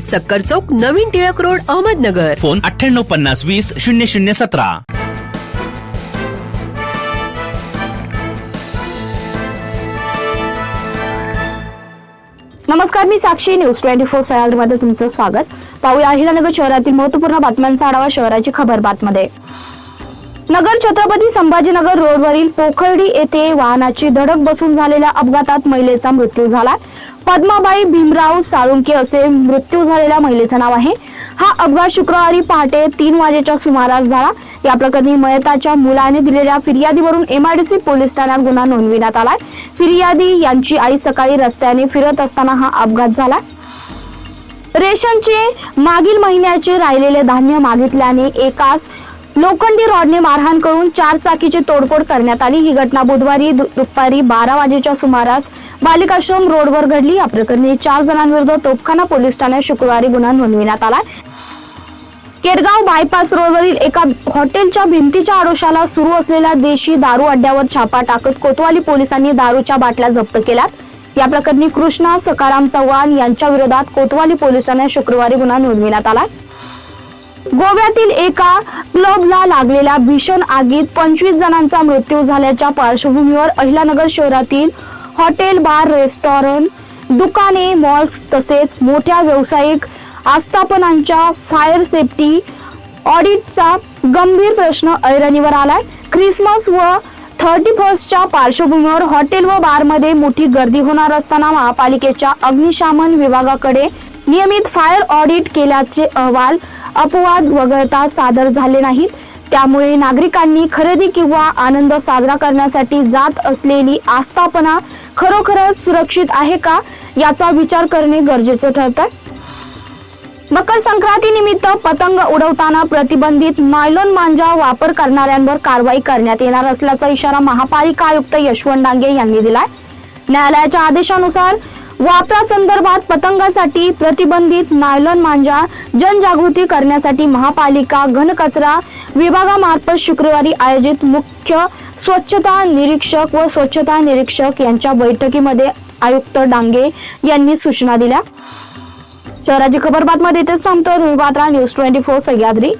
सक्कर चौक नवीन Tilak road Ahmednagar. Phone अठ्ठ्याण्णव पन्नास वीस शून्य शून्य सतरा. नमस्कार मी साक्षी. न्यूज ट्वेंटी फोर सह्याद्रीमध्ये तुमचं स्वागत. पाहूया अहिलानगर शहरातील महत्त्वपूर्ण बातम्यांचा आढावा शहराची खबर बातमध्ये. नगर छत्रपती संभाजीनगर रोडवरील पोखर्डी येथे वाहनाची धडक बसून झालेल्या अपघातात महिलेचा मृत्यू झाला. पद्माबाई भीमराव साळुंके असे मृत्यू झालेल्या महिलेचं नाव आहे. हा अपघात शुक्रवारी पहाटे तीन वाजेच्या सुमारास झाला. या प्रकरणी मयताच्या मुलाने दिलेल्या फिर्यादीवरून एमआयडीसी पोलीस ठाण्यात गुन्हा नोंदविण्यात आलाय. फिर्यादी यांची आई सकाळी रस्त्याने फिरत असताना हा अपघात झाला. रेशनचे मागील महिन्याचे राहिलेले धान्य मागितल्याने एकास लोखंडी रॉडने मारहाण करून चार चाकीची तोडफोड करण्यात आली. ही घटना बुधवारी दुपारी बारा वाजेच्या सुमारास बालिकाश्रम रोडवर घडली. या प्रकरणी चार जणांविरुद्ध तोपखाना पोलीस ठाण्यात शुक्रवारी गुन्हा नोंदविण्यात आला. केडगाव बायपास रोडवरील एका हॉटेलच्या भिंतीच्या आडोशाला सुरू असलेल्या देशी दारू अड्ड्यावर छापा टाकत कोतवाली पोलिसांनी दारूच्या बाटल्या जप्त केल्यात. या प्रकरणी कृष्णा सकाराम चव्हाण यांच्या विरोधात कोतवाली पोलीस शुक्रवारी गुन्हा नोंदविण्यात आला. गोव्यातील एका क्लबला लागलेल्या भीषण आगीत पंचवीस जणांचा मृत्यू झाल्याच्या पार्श्वभूमीवर अहिलानगर शहरातील हॉटेल बार रेस्टॉरंट दुकाने मॉल्स तसेच मोठ्या व्यावसायिक आस्थापनांच्या फायर सेफ्टी ऑडिटचा गंभीर प्रश्न ऐरणीवर आलाय. ख्रिसमस व थर्टी फर्स्टच्या पार्श्वभूमीवर हॉटेल व बारमध्ये मोठी गर्दी होणार असताना महापालिकेच्या अग्निशामन विभागाकडे नियमित फायर ऑडिट केल्याचे अहवाल अपवाद वगळता सादर झाले नाहीत. त्यामुळे नागरिकांनी खरेदी किंवा आनंद साजरा करण्यासाठी जात असलेली आस्थापना खरोखरच सुरक्षित आहे का याचा विचार करणे गरजेचं ठरतं मकर संक्रांती निमित्त पतंग उडवताना प्रतिबंधित नायलॉन मांजा वापर करणाऱ्यांवर कारवाई करण्यात येणार असल्याचा इशारा महापालिका आयुक्त यशवंत डांगे यांनी दिलाय. न्यायालयाच्या आदेशानुसार वापरासंदर्भात पतंगासाठी प्रतिबंधित नायलॉन मांजा जनजागृती करण्यासाठी महापालिका घनकचरा विभागामार्फत शुक्रवारी आयोजित मुख्य स्वच्छता निरीक्षक व स्वच्छता निरीक्षक यांच्या बैठकीमध्ये आयुक्त डांगे यांनी सूचना दिल्या. शहराची खबर बातमध्ये इथेच थांबतो. तुम्ही पात्रा न्यूज ट्वेंटी फोर सह्याद्री.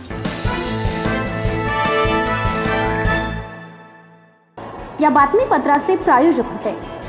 या बातमीपत्राचे प्रायोजक होते.